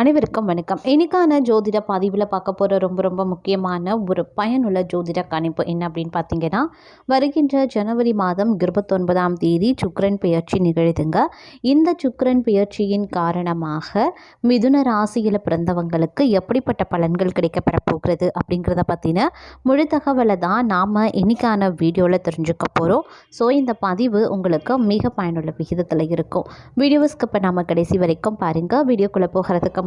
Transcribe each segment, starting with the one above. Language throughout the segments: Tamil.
அனைவருக்கும் வணக்கம். இன்றைக்கான ஜோதிட பதிவில் பார்க்க போகிற ரொம்ப ரொம்ப முக்கியமான ஒரு பயனுள்ள ஜோதிட கணிப்பு என்ன அப்படின்னு பார்த்தீங்கன்னா வருகின்ற ஜனவரி மாதம் இருபத்தொன்பதாம் தேதி சுக்கரன் பெயர்ச்சி நிகழுதுங்க. இந்த சுக்கரன் பெயர்ச்சியின் காரணமாக மிதுன ராசியில் பிறந்தவங்களுக்கு எப்படிப்பட்ட பலன்கள் கிடைக்கப்பட போகிறது அப்படிங்கிறத பற்றின முழு தகவலை தான் நாம் இன்றைக்கான வீடியோவில் தெரிஞ்சுக்க போகிறோம் ஸோ இந்த பதிவு உங்களுக்கு மிக பயனுள்ள விகிதத்தில் இருக்கும். வீடியோஸ்க்கு இப்போ நாம் கடைசி வரைக்கும் பாருங்கள் வீடியோக்குள்ளே போகிறதுக்கு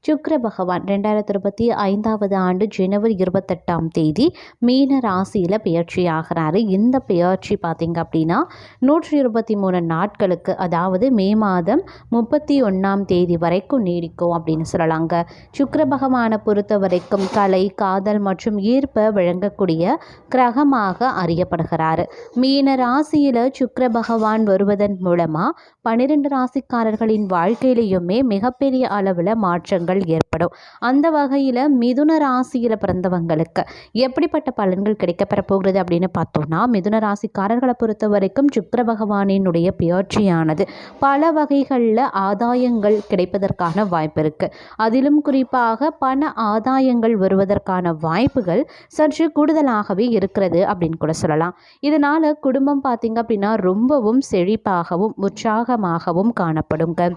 சுக்ர பகவான் ரெண்டாயிரத்தி இருபத்தி ஐந்தாவது ஆண்டு ஜனவரி இருபத்தெட்டாம் தேதி மீன ராசியில் பெயர்ச்சி ஆகிறாரு. இந்த பெயர்ச்சி பார்த்திங்க அப்படின்னா நூற்றி இருபத்தி மூணு நாட்களுக்கு அதாவது மே மாதம் முப்பத்தி ஒன்றாம் தேதி வரைக்கும் நீடிக்கும் அப்படின்னு சொல்லலாங்க. சுக்கிர பகவானை பொறுத்த வரைக்கும் கலை காதல் மற்றும் ஈர்ப்பை வழங்கக்கூடிய கிரகமாக அறியப்படுகிறார். மீன ராசியில் சுக்கிர பகவான் வருவதன் மூலமாக பன்னிரெண்டு ராசிக்காரர்களின் வாழ்க்கையிலையுமே மிகப்பெரிய அளவில் மாற்றங்கள் ஏற்படும். அந்த வகையில் மிதுன ராசியில் பிறந்தவங்களுக்கு எப்படிப்பட்ட பலன்கள் கிடைக்கப்பெற போகிறது அப்படின்னு பார்த்தோம்னா மிதுன ராசிக்காரர்களை பொறுத்த வரைக்கும் சுக்கர பகவானினுடைய பெயர்ச்சியானது பல வகைகளில் ஆதாயங்கள் கிடைப்பதற்கான வாய்ப்பு இருக்குது அதிலும் குறிப்பாக பண ஆதாயங்கள் வருவதற்கான வாய்ப்புகள் சற்று கூடுதலாகவே இருக்கிறது அப்படின்னு கூட சொல்லலாம். இதனால் குடும்பம் பார்த்திங்க அப்படின்னா ரொம்பவும் செழிப்பாகவும் உற்சாகமாகவும் காணப்படுங்க.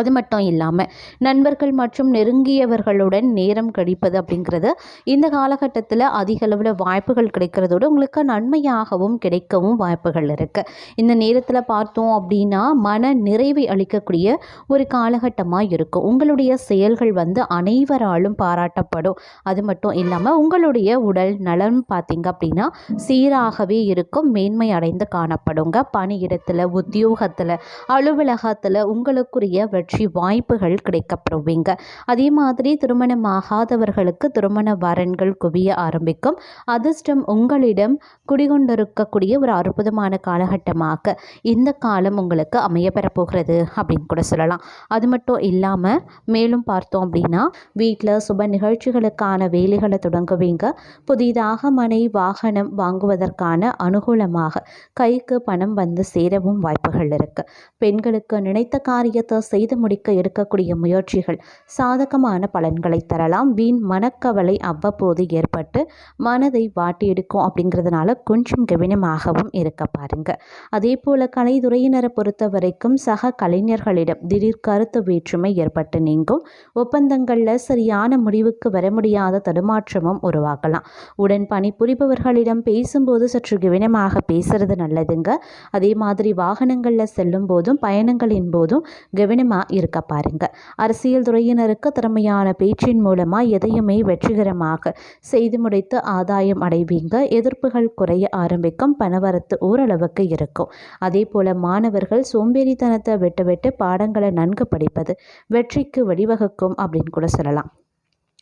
அது மட்டும் இல்லாமல் நண்பர்கள் மற்றும் நெருங்கியவர்களுடன் நேரம் கழிப்பது அப்படிங்கிறது இந்த காலகட்டத்தில் அதிக அளவில் வாய்ப்புகள் கிடைக்கிறதோடு உங்களுக்கு நன்மையாகவும் கிடைக்கவும் வாய்ப்புகள் இருக்குது இந்த நேரத்தில் பார்த்தோம் அப்படின்னா மன நிறைவை அளிக்கக்கூடிய ஒரு காலகட்டமாக இருக்கும். உங்களுடைய செயல்கள் வந்து அனைவராலும் பாராட்டப்படும். அது மட்டும் இல்லாமல் உங்களுடைய உடல் நலம் பார்த்தீங்க அப்படின்னா சீராகவே இருக்கும். மேன்மை அடைந்து காணப்படுங்க. பணியிடத்தில் உத்தியோகத்தில் அலுவலகத்தில் உங்களுக்குரிய வெற்றி வாய்ப்புகள் கிடைக்கப்படுவீங்க. அதே மாதிரி திருமணம் ஆகாதவர்களுக்கு திருமண வரன்கள் குவிய ஆரம்பிக்கும். அதிர்ஷ்டம் உங்களிடம் குடிகொண்டிருக்கக்கூடிய ஒரு அற்புதமான காலகட்டமாக இந்த காலம் உங்களுக்கு அமையப்பெற போகிறது அப்படின்னு கூட சொல்லலாம். அது மட்டும் இல்லாமல் மேலும் பார்த்தோம் அப்படின்னா வீட்டில் சுப நிகழ்ச்சிகளுக்கான வேலைகளை தொடங்குவீங்க. புதிதாக மனை வாகனம் வாங்குவதற்கான அனுகூலமாக கைக்கு பணம் வந்து சேரவும் வாய்ப்புகள் இருக்குது பெண்களுக்கு நினைத்த காரியத்தை செய்து முடிக்க எடுக்கக்கூடிய முயற்சிகள் சாதகமான பலன்களை தரலாம். வீண் மனக்கவலை அவ்வப்போது ஏற்பட்டு மனதை வாட்டி எடுக்கும் அப்படிங்கிறதுனால கொஞ்சம் கவனமாகவும் இருக்க பாருங்க. அதே போல கலைத்துறையினரை பொறுத்த வரைக்கும் சக கலைஞர்களிடம் திடீர் கருத்து வேற்றுமை ஏற்பட்டு நீங்கும். ஒப்பந்தங்களில் சரியான முடிவுக்கு வர முடியாத தடுமாற்றமும் உருவாகலாம். உடன் பணிபுரிபவர்களிடம் பேசும்போது சற்று கவனமாக பேசுறது நல்லதுங்க. அதே மாதிரி வாகனங்களில் செல்லும் போதும் பயணங்களின் போதும் கவனமாக இருக்க பாருங்க. அரசியல் துறையினருக்கு திறமையான பேச்சின் மூலமாக எதையுமே வெற்றிகரமாக செய்து முடித்து ஆதாயம் அடைவீங்க. எதிர்ப்புகள் குறைய ஆரம்பிக்கும் பணவரத்து ஓரளவுக்கு இருக்கும். அதே போல மாணவர்கள் சோம்பேறித்தனத்தை விட்டு விட்டு பாடங்களை நன்கு படிப்பது வெற்றிக்கு வழிவகுக்கும் அப்படின்னு கூட சொல்லலாம்.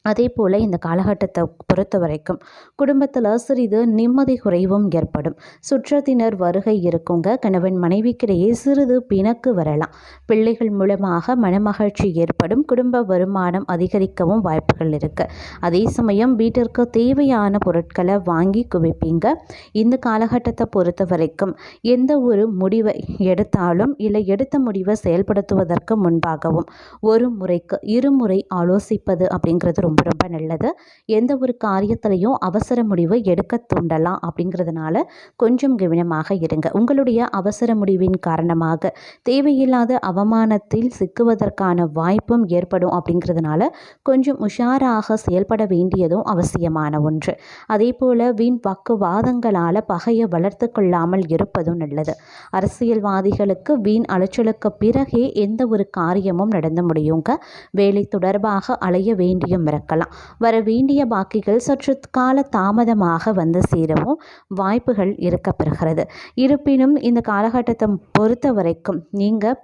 அதே போல் இந்த காலகட்டத்தை பொறுத்த வரைக்கும் குடும்பத்தில் சிறிது நிம்மதி குறைவும் ஏற்படும். சுற்றத்தினர் வருகை இருக்குங்க. கணவன் மனைவிக்கிடையே சிறிது பிணக்கு வரலாம். பிள்ளைகள் மூலமாக மனமகிழ்ச்சி ஏற்படும். குடும்ப வருமானம் அதிகரிக்கவும் வாய்ப்புகள் இருக்குது அதே சமயம் வீட்டிற்கு தேவையான பொருட்களை வாங்கி குவிப்பீங்க. இந்த காலகட்டத்தை பொறுத்த வரைக்கும் எந்த ஒரு முடிவை எடுத்தாலும் இல்லை எடுத்த முடிவை செயல்படுத்துவதற்கு முன்பாகவும் ஒரு முறைக்கு இருமுறை ஆலோசிப்பது அப்படிங்கிறது ரொம்ப ரொம்ப நல்லது. எந்த ஒரு காரியத்திலையும் அவசர முடிவு எடுக்க தூண்டலாம் அப்படிங்கிறதுனால கொஞ்சம் கவனமாக இருங்க. உங்களுடைய அவசர முடிவின் காரணமாக தேவையில்லாத அவமானத்தில் சிக்குவதற்கான வாய்ப்பும் ஏற்படும் அப்படிங்கிறதுனால கொஞ்சம் உஷாராக செயல்பட வேண்டியதும் அவசியமான ஒன்று. அதே போல் வீண் வாக்குவாதங்களால் பகையை வளர்த்து கொள்ளாமல் இருப்பதும் நல்லது. அரசியல்வாதிகளுக்கு வீண் அலைச்சலுக்கு பிறகே எந்த ஒரு காரியமும் நடந்து முடியுங்க. வேலை தொடர்பாக அலைய வேண்டியும் நடக்கலாம் வர வேண்டிய பாக்கிகள் சற்று கால தாமதமாக வந்து சேரவும் வாய்ப்புகள் இருக்கப்பெறுகிறது. இருப்பினும் இந்த காலகட்டத்தை பொறுத்த வரைக்கும் நீங்கள்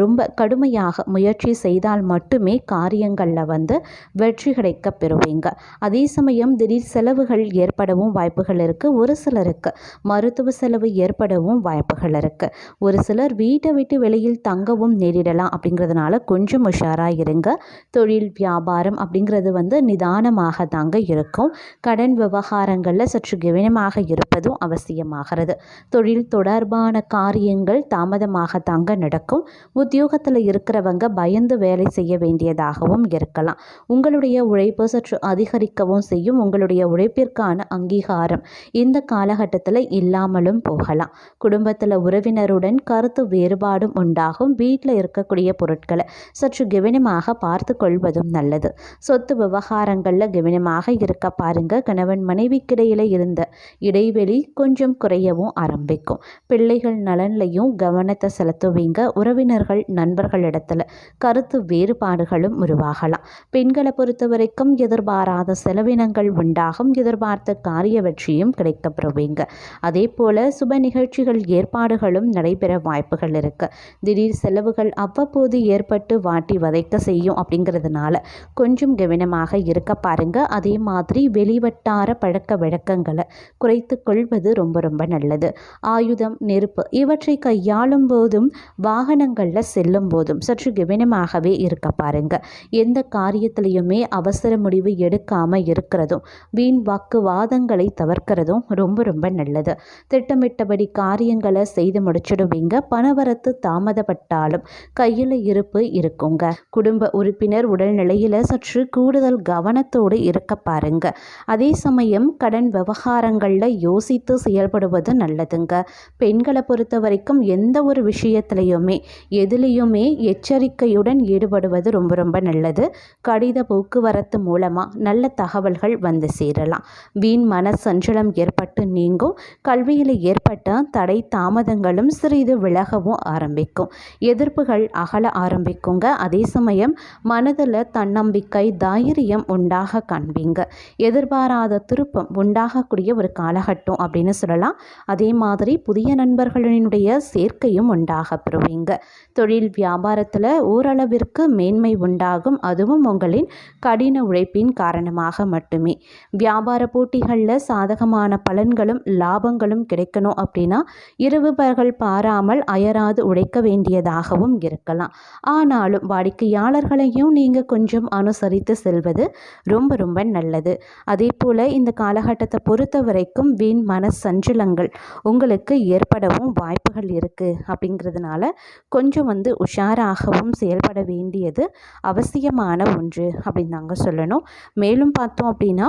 ரொம்ப கடுமையாக முயற்சி செய்தால் மட்டுமே காரியங்களில் வந்து வெற்றி கிடைக்க பெறுவீங்க. அதே சமயம் திடீர் செலவுகள் ஏற்படவும் வாய்ப்புகள் இருக்குது ஒரு சிலருக்கு மருத்துவ செலவு ஏற்படவும் வாய்ப்புகள் இருக்குது ஒரு சிலர் வீட்டை விட்டு வெளியில் தங்கவும் நேரிடலாம் அப்படிங்கிறதுனால கொஞ்சம் உஷாராக இருங்க. தொழில் வியாபாரம் அப்படிங்கிற அப்படிங்கிறது வந்து நிதானமாக தாங்க இருக்கும். கடன் விவகாரங்களில் சற்று கவனமாக இருப்பதும் அவசியமாகிறது. தொழில் தொடர்பான காரியங்கள் தாமதமாக தாங்க நடக்கும். உத்தியோகத்தில் இருக்கிறவங்க பயந்து வேலை செய்ய வேண்டியதாகவும் இருக்கலாம். உங்களுடைய உழைப்பு சற்று அதிகரிக்கவும் செய்யும். உங்களுடைய உழைப்பிற்கான அங்கீகாரம் இந்த காலகட்டத்தில் இல்லாமலும் போகலாம். குடும்பத்தில் உறவினருடன் கருத்து வேறுபாடும் உண்டாகும். வீட்டில் இருக்கக்கூடிய பொருட்களை சற்று கவனமாக பார்த்து கொள்வதும் நல்லது. சொத்து விவகாரங்களில் கவனமாக இருக்க பாருங்க. கணவன் மனைவிக்கிடையில இருந்த இடைவெளி கொஞ்சம் குறையவும் ஆரம்பிக்கும். பிள்ளைகள் நலன்லையும் கவனத்தை செலுத்துவீங்க. உறவினர்கள் நண்பர்களிடத்துல கருத்து வேறுபாடுகளும் உருவாகலாம். பெண்களை பொறுத்த வரைக்கும் எதிர்பாராத செலவினங்கள் உண்டாகும். எதிர்பார்த்த காரிய வெற்றியும் கிடைக்கப்பெறுவீங்க. அதே போல சுப நிகழ்ச்சிகள் ஏற்பாடுகளும் நடைபெற வாய்ப்புகள் இருக்கு. திடீர் செலவுகள் அவ்வப்போது ஏற்பட்டு வாட்டி வதைக்க செய்யும் அப்படிங்கிறதுனால கொஞ்சம் கவனமாக இருக்க பாருங்க. அதே மாதிரி வெளிவட்டார பழக்க வழக்கங்களை குறைத்து கொள்வது ரொம்ப ரொம்ப நல்லது. ஆயுதம் நெருப்பு இவற்றை கையாளும் போதும் வாகனங்களில் செல்லும் போதும் சற்று கவனமாகவே இருக்க பாருங்க. எந்த காரியத்திலையுமே அவசர முடிவு எடுக்காமல் இருக்கிறதும் வீண் வாக்குவாதங்களை தவிர்க்கிறதும் ரொம்ப ரொம்ப நல்லது. திட்டமிட்டபடி காரியங்களை செய்து முடிச்சிடுவீங்க. பணவரத்து தாமதப்பட்டாலும் கையில் இருப்பு இருக்குங்க. குடும்ப உறுப்பினர் உடல்நிலையில் சற்று கூடுதல் கவனத்தோடு இருக்க பாருங்க. அதே சமயம் கடன் விவகாரங்களில் யோசித்து செயல்படுவது நல்லதுங்க. பெண்களை பொறுத்த வரைக்கும் எந்த ஒரு விஷயத்திலையுமே எதுலேயுமே எச்சரிக்கையுடன் ஈடுபடுவது ரொம்ப ரொம்ப நல்லது. கடித போக்குவரத்து மூலமாக நல்ல தகவல்கள் வந்து சேரலாம். வீண் மன சஞ்சலம் ஏற்பட்டு நீங்கும். கல்வியில் ஏற்பட்ட தடை தாமதங்களும் சிறிது விலகவும் ஆரம்பிக்கும். எதிர்ப்புகள் அகல ஆரம்பிக்குங்க. அதே சமயம் மனதில் தன்னம்பிக்கை தைரியம் உண்டாக காண்பீங்க. எதிர்பாராத திருப்பம் உண்டாகக்கூடிய ஒரு காலகட்டம் அப்படின்னு சொல்லலாம். அதே மாதிரி புதிய நண்பர்களினுடைய சேர்க்கையும் உண்டாக பெறுவீங்க. தொழில் வியாபாரத்தில் ஓரளவிற்கு மேன்மை உண்டாகும். அதுவும் உங்களின் கடின உழைப்பின் காரணமாக மட்டுமே. வியாபார போட்டிகளில் சாதகமான பலன்களும் லாபங்களும் கிடைக்கணும் அப்படின்னா இரவு பகல் பாராமல் அயராது உழைக்க வேண்டியதாகவும் இருக்கலாம். ஆனாலும் வாடிக்கையாளர்களையும் நீங்கள் கொஞ்சம் அனுசரித்து செல்வது ரொம்ப ரொம்ப நல்லது. அதே போல் இந்த காலகட்டத்தை பொறுத்த வரைக்கும் வீண் மன சஞ்சலங்கள் உங்களுக்கு ஏற்படவும் வாய்ப்புகள் இருக்குது அப்படிங்கிறதுனால கொஞ்சம் வந்து உஷாராகவும் செயல்பட வேண்டியது அவசியமான ஒன்று அப்படின்னு நாங்கள் சொல்லணும். மேலும் பார்த்தோம் அப்படின்னா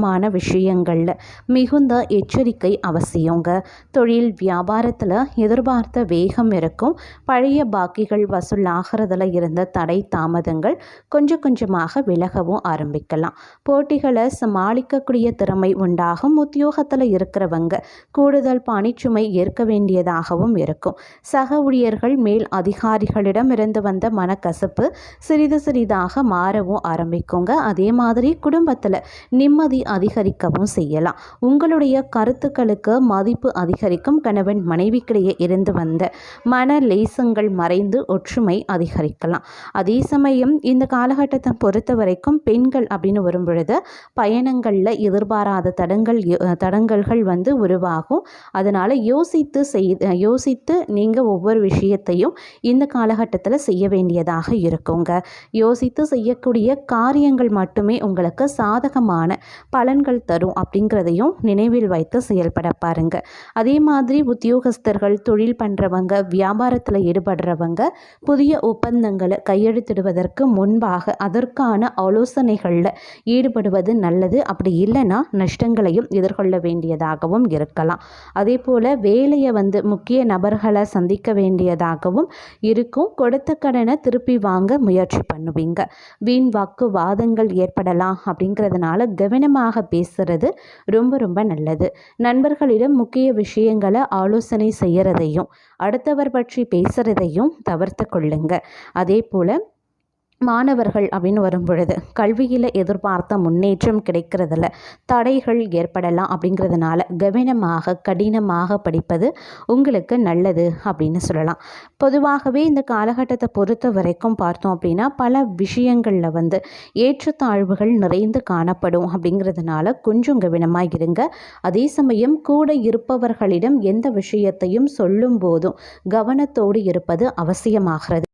சம்பந்தமான விஷயங்களில் மிகுந்த எச்சரிக்கை அவசியங்க. தொழில் வியாபாரத்தில் எதிர்பார்த்த வேகம் இருக்கும். பழைய பாக்கிகள் வசூலாகிறதுல இருந்த தடை தாமதங்கள் கொஞ்சம் கொஞ்சமாக விலகவும் ஆரம்பிக்கலாம். போட்டிகளை சமாளிக்கக்கூடிய திறமை உண்டாகும். உத்தியோகத்தில் இருக்கிறவங்க கூடுதல் பணிச்சுமை ஏற்க வேண்டியதாகவும் இருக்கும். சக ஊழியர்கள் மேல் அதிகாரிகளிடம் இருந்து வந்த மனக்கசப்பு சிறிது சிறிதாக மாறவும் ஆரம்பிக்குங்க. அதே மாதிரி குடும்பத்தில் நிம்மதி அதிகரிக்கவும் செய்யலாம். உங்களுடைய கருத்துக்களுக்கு மதிப்பு அதிகரிக்கும். கணவன் மனைவிக்கிடையே இருந்து வந்த மன லேசங்கள் மறைந்து ஒற்றுமை அதிகரிக்கலாம். அதே சமயம் இந்த காலகட்டத்தை பொறுத்த வரைக்கும் பெண்கள் அப்படின்னு வரும் பொழுது பயணங்களில் எதிர்பாராத தடங்கள் தடங்கல்கள் வந்து உருவாகும். அதனால் யோசித்து செய் யோசித்து நீங்கள் ஒவ்வொரு விஷயத்தையும் இந்த காலகட்டத்தில் செய்ய வேண்டியதாக இருக்குங்க. யோசித்து செய்யக்கூடிய காரியங்கள் மட்டுமே உங்களுக்கு சாதகமான பலன்கள் தரும் அப்படிங்கிறதையும் நினைவில் வைத்து செயல்பட பாருங்க. அதே மாதிரி உத்தியோகஸ்தர்கள் தொழில் பண்ணுறவங்க வியாபாரத்தில் ஈடுபடுறவங்க புதிய ஒப்பந்தங்களை கையெழுத்திடுவதற்கு முன்பாக அதற்கான ஆலோசனைகளில் ஈடுபடுவது நல்லது. அப்படி இல்லைன்னா நஷ்டங்களையும் எதிர்கொள்ள வேண்டியதாகவும் இருக்கலாம். அதே போல் வேலையை வந்து முக்கிய நபர்களை சந்திக்க வேண்டியதாகவும் இருக்கும். கொடுத்த கடனை திருப்பி வாங்க முயற்சி பண்ணுவீங்க. வீண் வாக்குவாதங்கள் ஏற்படலாம் அப்படிங்கிறதுனால கவனமாக நிதானமாக பேசுகிறது ரொம்ப ரொம்ப நல்லது. நண்பர்களிடம் முக்கிய விஷயங்களை ஆலோசனை செய்கிறதையும் அடுத்தவர் பற்றி பேசுகிறதையும் தவிர்த்து கொள்ளுங்க. அதே போல் மாணவர்கள் அப்படின்னு வரும்பொழுது கல்வியில் எதிர்பார்த்த முன்னேற்றம் கிடைக்கிறதில்ல தடைகள் ஏற்படலாம் அப்படிங்கிறதுனால கவனமாக கடினமாக படிப்பது உங்களுக்கு நல்லது அப்படின்னு சொல்லலாம். பொதுவாகவே இந்த காலகட்டத்தை பொறுத்த வரைக்கும் பார்த்தோம் அப்படின்னா பல விஷயங்களில் வந்து ஏற்றத்தாழ்வுகள் நிறைந்து காணப்படும் அப்படிங்கிறதுனால கொஞ்சம் கவனமாக இருங்க. அதே சமயம் கூட இருப்பவர்களிடம் எந்த விஷயத்தையும் சொல்லும் போதும் கவனத்தோடு இருப்பது அவசியமாகிறது.